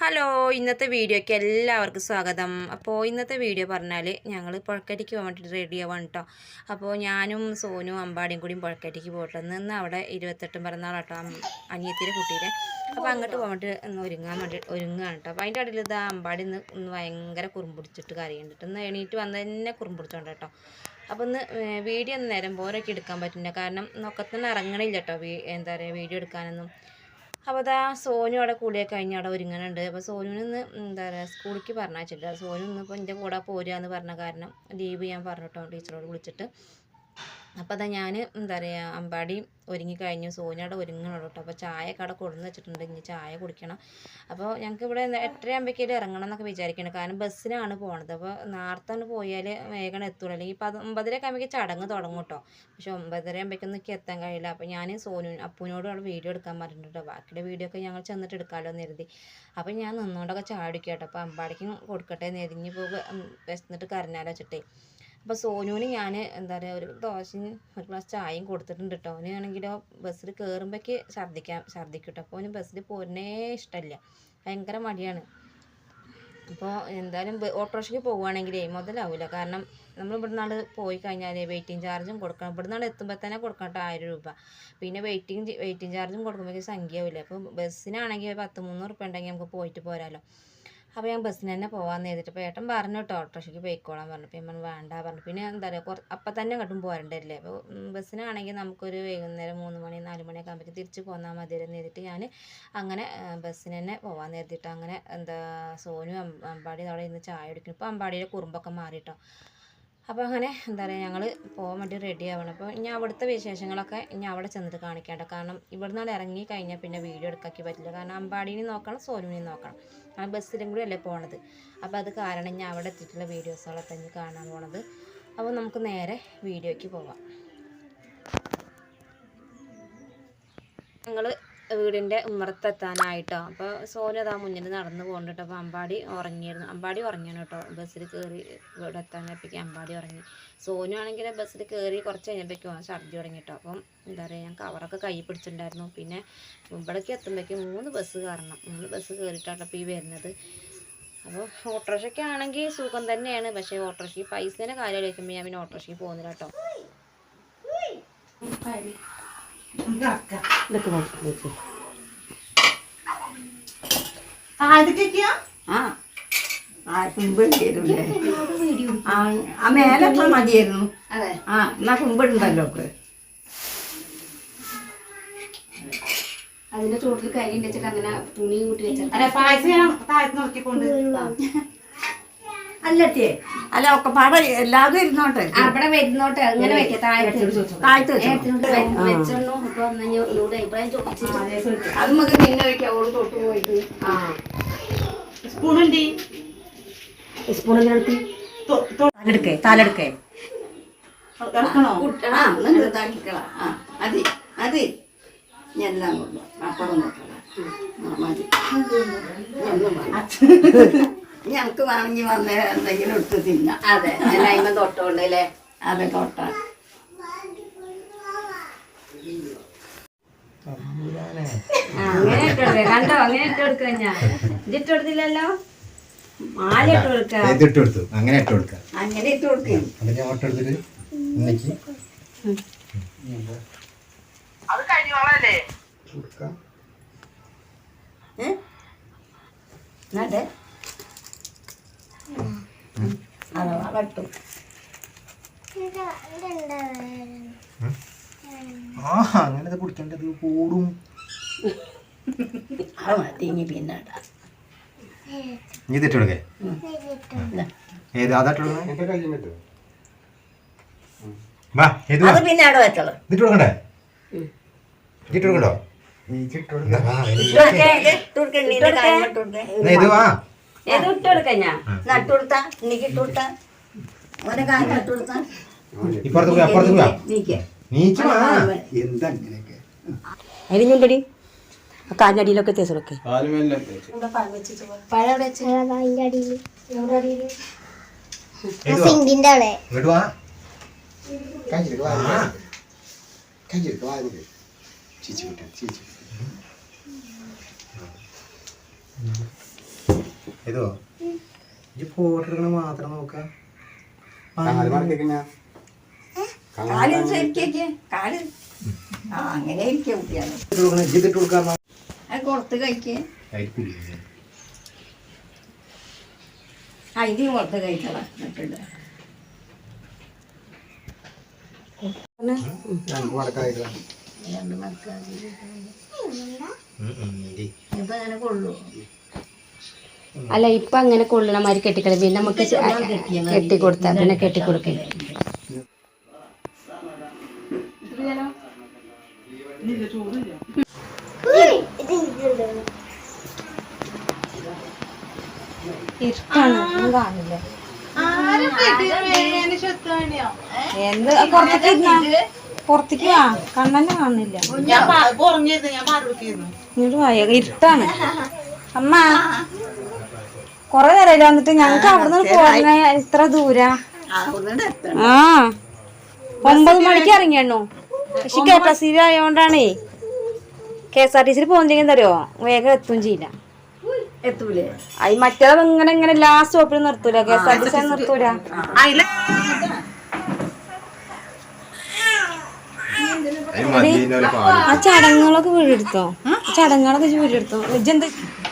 Hello ഇന്നത്തെ വീഡിയോയ്ക്ക് എല്ലാവർക്കും സ്വാഗതം. അപ്പോൾ ഇന്നത്തെ വീഡിയോ പറഞ്ഞാൽ ഞങ്ങൾ പുഴക്കടിക്ക് പോകാൻ വേണ്ടിയിട്ട് റെഡി ആവാണ് കേട്ടോ അപ്പോൾ ഞാനും സോനും അമ്പാടിയും കൂടിയും പുഴക്കടിക്ക് പോകട്ടെ. നിന്ന് അവിടെ ഇരുപത്തെട്ടും പിറന്നാളാട്ടോ അനിയത്തിന്റെ കുട്ടിയുടെ അപ്പോൾ അങ്ങോട്ട് പോകാൻ ഒന്ന് ഒരുങ്ങാൻ വേണ്ടി ഒരുങ്ങുകയാണ് കേട്ടോ അപ്പോൾ അതിന്റെ ഇടയിൽ ഇതാ അമ്പാടി ഇന്ന് ഇന്ന് ഭയങ്കര കുറുമ്പിടിച്ചിട്ട് കരയുന്നുണ്ട് ഇന്ന് എണീറ്റ് വന്ന് തന്നെ കുറുമ്പിടിച്ചോണ്ട് കേട്ടോ അപ്പോൾ ഇന്ന് വീഡിയോ ഒന്ന് നേരം പോരൊക്കെ എടുക്കാൻ പറ്റില്ല. കാരണം നൊക്കത്തിന് ഇറങ്ങണില്ല കേട്ടോ എന്താ പറയുക വീഡിയോ എടുക്കാനൊന്നും. അപ്പോൾ അതാ സോനു അവിടെ കൂടിയൊക്കെ കഴിഞ്ഞ് അവിടെ ഒരുങ്ങനുണ്ട് അപ്പോൾ സോനുവിനൊന്ന് എന്താ പറയുക സ്കൂളിലേക്ക് പറഞ്ഞയച്ചിട്ടില്ല സോനു ഇന്നിപ്പോൾ എന്റെ കൂടെ പോരുക എന്ന് പറഞ്ഞ കാരണം ലീവ് ഞാൻ പറഞ്ഞിട്ടോ ടീച്ചറോട് വിളിച്ചിട്ട്. അപ്പോൾ അതാ ഞാൻ എന്താ പറയുക അമ്പാടി ഒരുങ്ങി കഴിഞ്ഞു. സോനു അവിടെ ഒരുങ്ങണുള്ളൂ കേട്ടോ അപ്പോൾ ചായ അവിടെ കൊടുന്ന് വെച്ചിട്ടുണ്ട്. ഇനി ചായ കുടിക്കണം. അപ്പോൾ ഞങ്ങൾക്ക് ഇവിടെ എട്ടര ആകുമ്പോഴേക്കും ഇറങ്ങണം എന്നൊക്കെ വിചാരിക്കണം കാരണം ബസ്സിനാണ് പോണത്. അപ്പോൾ നേരത്തെ പോയാൽ വേഗം എത്തുള്ളൂ അല്ലെങ്കിൽ പത് ഒമ്പതരയൊക്കെ ആകുമ്പോഴേക്കും ചടങ്ങ് തുടങ്ങും കേട്ടോ പക്ഷെ ഒമ്പതര ആകുമ്പോഴേക്കും എനിക്ക് എത്താൻ കഴിയില്ല. അപ്പോൾ ഞാൻ സോനു അപ്പൂനോട് അവിടെ വീഡിയോ എടുക്കാൻ പറഞ്ഞിട്ടുണ്ട് ബാക്കിയുടെ വീഡിയോ ഒക്കെ ഞങ്ങൾ ചെന്നിട്ട് എടുക്കാമല്ലോ എന്ന് കരുതി. അപ്പോൾ ഞാൻ നിന്നുകൊണ്ടൊക്കെ ചാടിക്കുക കേട്ടോ അപ്പോൾ അമ്പാടിക്കും കൊടുക്കട്ടെ നെരിഞ്ഞ് പോകുക വിശന്നിട്ട് കരഞ്ഞാലോ വെച്ചിട്ടേ. അപ്പോൾ സോനുവിന് ഞാൻ എന്താ പറയുക ഒരു ദോശയും ഒരു ഗ്ലാസ് ചായയും കൊടുത്തിട്ടുണ്ട് കേട്ടോ അവനാണെങ്കിലോ ബസ്സിൽ കയറുമ്പോഴേക്ക് ഛർദ്ദിക്കാം ഛർദ്ദിക്കും കേട്ടോ അപ്പോൾ അവന് ബസ്സിൽ പോരുന്നേ ഇഷ്ടമല്ല ഭയങ്കര മടിയാണ്. അപ്പോൾ എന്തായാലും ഓട്ടോറിക്ഷയ്ക്ക് പോവുകയാണെങ്കിലേ മുതലാവില്ല കാരണം നമ്മൾ ഇവിടുന്ന് ആൾ പോയി കഴിഞ്ഞാൽ വെയിറ്റിംഗ് ചാർജും കൊടുക്കണം. ഇവിടുന്ന് ആൾ എത്തുമ്പോൾ തന്നെ കൊടുക്കണം കേട്ടോ ആയിരം രൂപ. പിന്നെ വെയിറ്റിംഗ് വെയിറ്റിംഗ് ചാർജും കൊടുക്കുമ്പോഴേക്കും സംഖ്യ ആവില്ല അപ്പോൾ ബസ്സിനാണെങ്കിൽ പത്ത് മുന്നൂറ് ഉറുപ്പ്യ ഉണ്ടെങ്കിൽ നമുക്ക് പോയിട്ട് പോരാലോ. അപ്പോൾ ഞാൻ ബസ്സിന് തന്നെ പോകാമെന്ന് ചെയ്തിട്ട് അപ്പോൾ ഏട്ടൻ പറഞ്ഞു കേട്ടോ ഓട്ടോറിക്ഷയ്ക്ക് പോയിക്കോളാൻ പറഞ്ഞു. ഞാൻ വേണ്ട പറഞ്ഞു. പിന്നെ എന്താ പറയുക കുറച്ച് അപ്പം തന്നെ അങ്ങോട്ടും പോരണ്ടല്ലേ അപ്പോൾ ബസ്സിനാണെങ്കിൽ നമുക്കൊരു വൈകുന്നേരം മൂന്ന് മണി നാല് മണിയൊക്കെ ആകുമ്പോഴേക്കും തിരിച്ച് പോന്നാൽ മതിയെന്ന് ചെയ്തിട്ട് ഞാൻ അങ്ങനെ ബസ്സിന് തന്നെ പോകാമെന്ന് കരുതിയിട്ട് അങ്ങനെ എന്താ സോനു അമ്പാടി അവിടെ ഇന്ന് ചായ കുടിക്കും ഇപ്പോൾ അമ്പാടിയുടെ കുറുമ്പൊക്കെ മാറിട്ടോ. അപ്പോൾ അങ്ങനെ എന്താ പറയുക ഞങ്ങൾ പോകാൻ വേണ്ടി റെഡി ആവണം. അപ്പോൾ ഇനി അവിടുത്തെ വിശേഷങ്ങളൊക്കെ ഇനി അവിടെ ചെന്നിട്ട് കാണിക്കാട്ടോ. കാരണം ഇവിടുന്ന് ഇറങ്ങി കഴിഞ്ഞാൽ പിന്നെ വീഡിയോ എടുക്കാക്കി പറ്റില്ല. കാരണം അമ്പാടിനെ നോക്കണം സോനുവിനെ നോക്കണം. ആ ബസ്സിലും കൂടി അല്ലേ പോണത്? അപ്പോൾ അത് കാരണം ഞാൻ അവിടെ എത്തിയിട്ടുള്ള വീഡിയോസുകളൊക്കെ ഇനി കാണാൻ പോണത്. അപ്പോൾ നമുക്ക് നേരെ വീഡിയോയ്ക്ക് പോവാം. ഞങ്ങൾ വീടിന്റെ ഉമ്മറത്തെത്താനായിട്ടോ. അപ്പോൾ സോന അതാ മുന്നിൽ നടന്നു പോകുന്നുണ്ട് അപ്പോൾ അമ്പാടി ഉറങ്ങിയിരുന്നു. അമ്പാടി ഉറങ്ങിയാണ് കേട്ടോ. ബസ്സിൽ കയറി ഇവിടെ എത്താനപ്പോഴേക്കും അമ്പാടി ഉറങ്ങി. സോനു ആണെങ്കിൽ ബസ്സിൽ കയറി കുറച്ച് കഴിഞ്ഞപ്പോഴേക്കും ഛർദി തുടങ്ങി കേട്ടോ. അപ്പം എന്താ പറയുക ഞാൻ കവറൊക്കെ കൈ പിടിച്ചിട്ടുണ്ടായിരുന്നു. പിന്നെ ഇവിടേക്ക് എത്തുമ്പോഴേക്കും മൂന്ന് ബസ് കയറണം. മൂന്ന് ബസ് കയറിയിട്ടാണ് അപ്പോൾ ഈ വരുന്നത്. അപ്പോൾ ഓട്ടോറിക്ഷയ്ക്ക് ആണെങ്കിൽ സുഖം തന്നെയാണ്. പക്ഷേ ഓട്ടോറിക്ഷയ്ക്ക് പൈസേന്റെ കാര്യം ആലോചിക്കുമ്പോൾ ഞാൻ പിന്നെ ഓട്ടോറിക്ഷയ്ക്ക് പോകുന്നില്ല കേട്ടോ. ആ ആ കുമ്പിട് തരൂലേ ആ ആ മേലൊക്കെ മതിയായിരുന്നു. അതെ. ആ എന്നാ കുമ്പിടുണ്ടല്ലോ ഒക്കെ. അതിന്റെ ചോട്ടിൽ കരി വെച്ചിട്ട് അങ്ങനെ തുണി കൂട്ടി വെച്ചാൽ പായസം ഞാൻ താഴത്ത് നോക്കിക്കൊണ്ട് അല്ലട്ടേ അല്ല ഒക്കെ പാടെ എല്ലാവരും ഇരുന്നോട്ടെ. അവിടെ വരുന്നോട്ടെ. അങ്ങനെ വെക്കാം താഴത്ത് അത് നമുക്ക് പിന്നെ വെക്കാം ഓൾ തൊട്ട് പോയിട്ട്. ആ. സ്പൂണുണ്ട് സ്പൂൺ തലെടുക്കേ തലെടുക്കേ. ഇറക്കണോ? ആ എല്ലാം മതി. ഞങ്ങൾക്ക് വേണമെങ്കിൽ വന്ന എന്തെങ്കിലും എടുത്ത് തിന്നാം. അതെ അല്ലായ്മ തൊട്ടോണ്ട് അല്ലേ? അതെ തൊട്ട. അങ്ങനെ ഇട്ട് കണ്ടോ അങ്ങനെ ഇട്ട് കൊടുക്ക ഞാൻ. ഇതിട്ട് കൊടുത്തില്ലല്ലോ? മാല ഇട്ട് കൊടുക്ക. കൊടുത്തു. അങ്ങനെ ഇട്ട് കൊടുക്കാം. അങ്ങനെ ഇട്ട് കൊടുക്കും. അത് ഞാൻ ഓട്ടോ എടുത്തിട്ട് ഇന്നേക്ക് കൊടുക്കാം. എന്നിട്ട് അതെ കട്ടു ആ അങ്ങനെ കുടിക്കേണ്ടത് കൂടും. തിങ്ങി പിന്നെ. നീ ഇതാ. ഏത് വാ വാ? പിന്നെ അവിടെ വെച്ചോളൂ. ഇത് വാ. ഏത് ഇട്ട് കൊടുക്ക ഞാൻ നട്ടു കൊടുത്താ? എനിക്ക് ഇട്ട് കൊടുത്താ? ഓനെ ഇപ്പുറത്ത് പോയി അപ്പുറത്ത് നീക്കേ. എന്താ ഇങ്ങനെയൊക്കെ അതിനുണ്ടടി. ചീച്ചി ചീച്ചി ഇതോ ഈ ഫോട്ടോ എടുക്കണ മാത്രം നോക്കാം അങ്ങനെ കൊടുത്ത് കഴിക്കേ ഇത് കൊടുത്ത് മടക്കായിട്ടാ രണ്ട് മക്കൾ ഇടി ഇപ്പൊ അങ്ങനെ കൊള്ളു അല്ല ഇപ്പൊ അങ്ങനെ കൊള്ളണമാതിരി കെട്ടിക്കളി പിന്നെ നമുക്ക് കെട്ടി കൊടുത്താ പിന്നെ കെട്ടി കാണില്ല. എന്ത് പുറത്തേക്ക് വാ കണ്ണന്നെ ഇങ്ങോട്ട് വായ? ഇരുട്ടാണ് അമ്മ. കൊറേ നേരം വന്നിട്ട്? ഞങ്ങക്ക് അവിടുന്ന് പോകുന്ന എത്ര ദൂരാ. ആ ഒമ്പത് മണിക്ക് ഇറങ്ങിയണ്ണു? പക്ഷെ K S R T C ആയോണ്ടാണേ. K S R T സിയിൽ പോകുന്നെങ്കിൽ തരുമോ വേഗം എത്തും ചെയ്യില്ല. എത്തൂലേ? അയി മറ്റേത് ഇങ്ങനെ ഇങ്ങനെ ലാസ്റ്റ് സ്റ്റോപ്പിൽ നിർത്തൂല. K S R T C നിർത്തൂല. ആ ചടങ്ങുകളൊക്കെ വീടെടുത്തോ? ചടങ്ങുകളൊക്കെ വീടെടുത്തോ? ഇജ്ജെന്ത് കഷ്ണം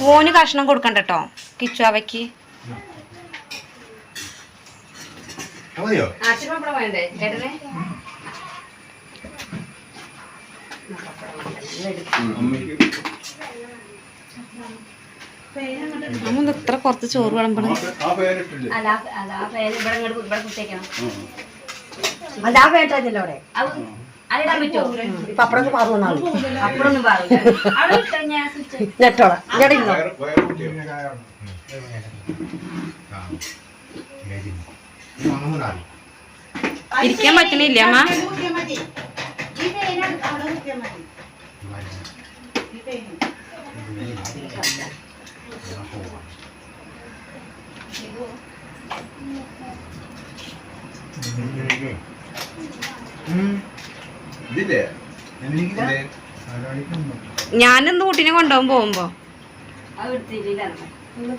മോന് കഷ്ണം കൊടുക്കണ്ട കേട്ടോ കിച്ചു അവയ്ക്ക് അത് അമ്മ ഇത്ര കുറച്ച് ചോറ് വിളമ്പണം. അല്ല ആ പേര് ഇവിടെ ഇവിടെ കുത്തേക്കണം അല്ല ആ പേട്ടല്ലോ അവിടെ. അതിടാൻ പറ്റുമോ? ഇപ്പൊ അപ്പുറത്ത് പാറു വന്നാണ് അപ്പഴൊന്നും പറയില്ല. ഇരിക്കാൻ പറ്റണില്ല അമ്മ. ഉം. ഇതില്ലേ? ഞാനിന്ന് കുട്ടീനെ കൊണ്ടുപോകാൻ പോകുമ്പോ. ഉം,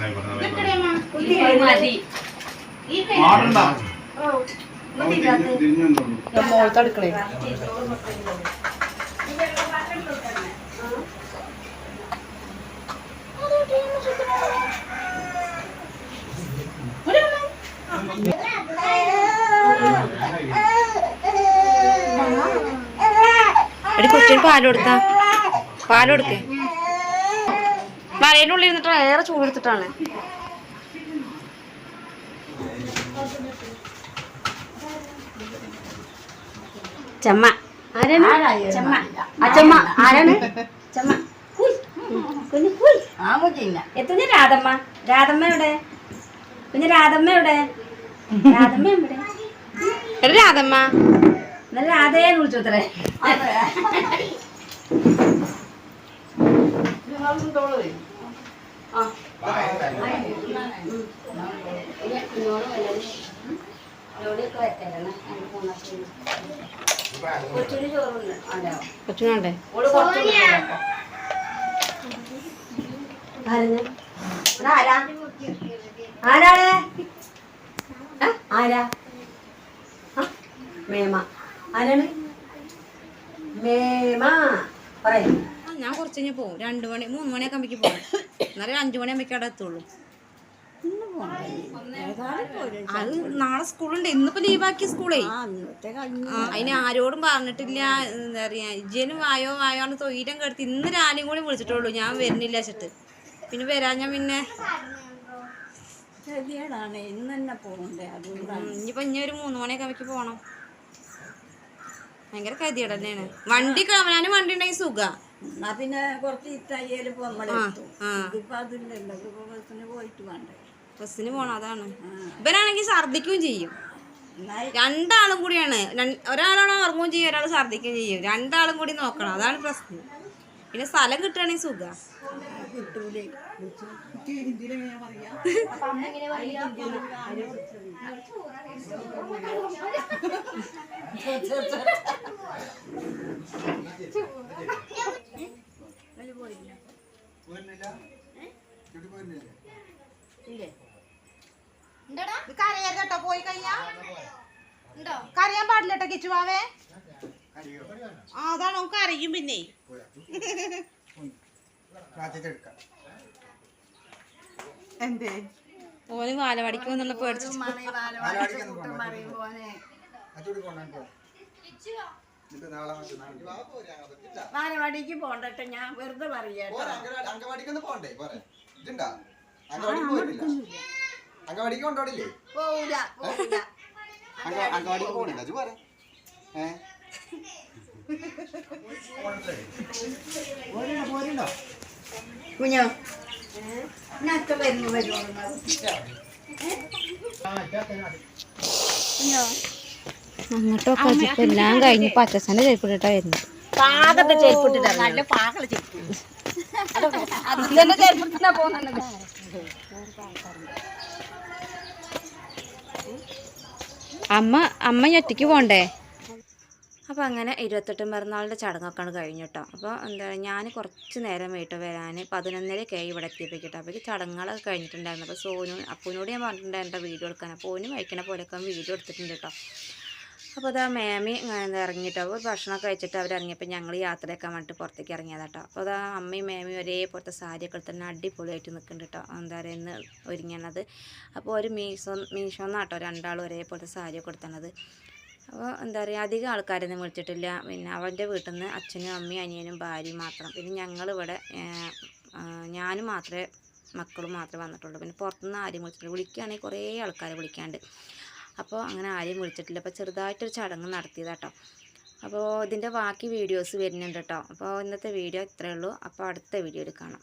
ആയിക്കോട്ടെ, ആയിക്കോട്ടെ. മതി. മോളത്തെ അടുക്കളേ എടി കൊച്ചിന് പാൽ കൊടുത്താ. പാൽ കൊടുക്കേ. വലയുടെ ഉള്ളിൽ ഇരുന്നിട്ട് ഏറെ ചൂടെടുത്തിട്ടാണ് ചമ്മ. ആരാണ്? ചമ്മ. അച്ചമ്മ ആരാണ്? ചമ്മ. കുഞ്ഞു രാധമ്മ. രാധമ്മ എവിടെ? കുഞ്ഞു രാധമ്മ എവിടെ? രാധമ്മ രാധയെ വിളിച്ചു അത്രേ കൊച്ചിനുണ്ടേ. ആരാ ആരാണ്? ആരാ? മേമ. ആരാണ്? മേമ. പറയൂ. ഞാൻ കുറച്ച് കഴിഞ്ഞ പോകും രണ്ട് മണി മൂന്ന് മണിയൊക്കെ ആകുമ്പോഴേക്ക് പോകും എന്നാലും അഞ്ചു മണിയാകുമ്പോഴേക്കും അവിടെ എത്തുള്ളൂ. അത് നാളെ സ്കൂളുണ്ട്. ഇന്നിപ്പോ ലീവാക്കി സ്കൂളേ. അതിന് ആരോടും പറഞ്ഞിട്ടില്ല. എന്താ പറയാ ഇജ്ജനും വായോ വായോ ആണ് തൊയ്രം കെടുത്ത് ഇന്ന് രാനും കൂടി വിളിച്ചിട്ടുള്ളൂ. ഞാൻ വരുന്നില്ല വെച്ചിട്ട്. പിന്നെ വരാൻ ഞാൻ പിന്നെ? ഗതികേടാണ് ഇന്ന് തന്നെ പോകണ്ടേ അതുകൊണ്ടാണ് ഉം, ഇനിയിപ്പോ ഇനി ഒരു മൂന്ന് മണിയൊക്കെ അവയ്ക്ക് പോണം. ഭയങ്കര ഗതികേട് തന്നെയാണ്. വണ്ടി കവനാനും വണ്ടി ഉണ്ടെങ്കിൽ സുഖ. എന്നാ പിന്നെ കുറച്ച് ഇപ്പൊ നമ്മളെ എത്തും. അതില്ലല്ലോ. ബസ്സിന് പോയിട്ട് വേണ്ടേ? ബസ്സിന് പോണം അതാണ്. ഇവനാണെങ്കിൽ ഛർദിക്കുകയും ചെയ്യും. രണ്ടാളും കൂടിയാണ്. ഒരാളാണ് ഉറങ്ങുകയും ചെയ്യും ഒരാൾ ഛർദിക്കുകയും ചെയ്യും. രണ്ടാളും കൂടി നോക്കണം. അതാണ് പ്രശ്നം. പിന്നെ സ്ഥലം കിട്ടുകയാണെങ്കിൽ സുഖ. കിട്ടൂലേ? ഹിന്ദിയിലെങ്ങനെയാ പറയാ? ഇത് കരയരുത് കേട്ടോ പോയി കഴിഞ്ഞാ. കരയാൻ പാടില്ല കേട്ടോ കിച്ചുവാവേ അതാണ് നമുക്ക് കരയും പിന്നെ. എന്തേ? ഓന് വാലവാടിക്ക് പോലെ ബാലവാടിക്ക് പോണ്ടട്ടെ ഞാൻ വെറുതെ പറയാട്ടോ അങ്കവാടിക്കൊന്ന് പോണ്ടേ? പോരെ. ഇതുണ്ടാ? അങ്കവാടിക്ക് പോയിട്ടില്ല? അങ്കവാടിക്ക് കൊണ്ടോടില്ലേ? പോവില്ല അങ്കവാടിക്ക് പോണില്ല അത് പോരെ. ഏ? കുഞ്ഞോ? ഞാനൊക്കെ വരുന്നു വരുന്നു അങ്ങോട്ടൊക്കെ ഇപ്പൊ എല്ലാം കഴിഞ്ഞ് പച്ചസന്റെ ചെരുപ്പിട്ടാ വരുന്നത്. പാകത്തെ ചെരുപ്പിട്ടിട്ട് നല്ല ചെരുപ്പ്. ചെരുപ്പിട്ടാ പോകുന്നുണ്ട് അമ്മ അമ്മ ഇനി പോണ്ടേ? അപ്പോൾ അങ്ങനെ ഇരുപത്തെട്ടും പിറന്നാളിന്റെ ചടങ്ങൊക്കെയാണ് കഴിഞ്ഞു കേട്ടോ അപ്പോൾ എന്താ ഞാൻ കുറച്ച് നേരം വൈകിട്ട് വരാൻ പതിനൊന്നരക്കായി ഇവിടെ കേട്ടോ അപ്പോൾ ചടങ്ങുകളൊക്കെ കഴിഞ്ഞിട്ടുണ്ടായിരുന്നു. അപ്പോൾ സോനു അപ്പൂനോട് ഞാൻ പറഞ്ഞിട്ടുണ്ടായിരുന്നു വീഡിയോ എടുക്കാൻ. അപ്പോൾ ഓനും വയ്ക്കണ പോലെയൊക്കെ വീഡിയോ എടുത്തിട്ടുണ്ട് കേട്ടോ അപ്പോൾ അതാ മാമി ഇങ്ങനെ ഇറങ്ങിയിട്ടോ അപ്പോൾ ഭക്ഷണമൊക്കെ കഴിച്ചിട്ട് അവരിറങ്ങിയപ്പോൾ ഞങ്ങൾ യാത്രയൊക്കെ വേണ്ടിയിട്ട് പുറത്തേക്ക് ഇറങ്ങിയതാ ഇറങ്ങിയതാട്ടോ അപ്പോൾ അതാ അമ്മയും മാമിയും ഒരേപോലത്തെ സാരിയൊക്കെ തന്നെ അടിപൊളിയായിട്ട് നിൽക്കുന്നുണ്ട് കേട്ടോ എന്താ പറയുക ഇന്ന് ഒരുങ്ങണത്. അപ്പോൾ ഒരു മീഷോ മീഷോന്നാട്ടോ രണ്ടാളും ഒരേപോലത്തെ സാരിയൊക്കെ എടുത്തണത്. അപ്പോൾ എന്താ പറയുക അധികം ആൾക്കാരൊന്നും വിളിച്ചിട്ടില്ല. പിന്നെ അവന്റെ വീട്ടിൽ നിന്ന് അച്ഛനും അമ്മയും അനിയനും ഭാര്യയും മാത്രം. പിന്നെ ഞങ്ങളിവിടെ ഞാനും മാത്രമേ മക്കളും മാത്രമേ വന്നിട്ടുള്ളൂ. പിന്നെ പുറത്തുനിന്ന് ആരും വിളിച്ചിട്ടില്ല. വിളിക്കുകയാണെങ്കിൽ കുറേ ആൾക്കാരെ വിളിക്കാണ്ട്. അപ്പോൾ അങ്ങനെ ആരെയും വിളിച്ചിട്ടില്ല. അപ്പോൾ ചെറുതായിട്ടൊരു ചടങ്ങ് നടത്തിയതാട്ടോ. അപ്പോൾ ഇതിന്റെ ബാക്കി വീഡിയോസ് വരുന്നുണ്ട് കേട്ടോ. അപ്പോൾ ഇന്നത്തെ വീഡിയോ ഇത്രയേ ഉള്ളൂ. അപ്പോൾ അടുത്ത വീഡിയോയിൽ കാണാം.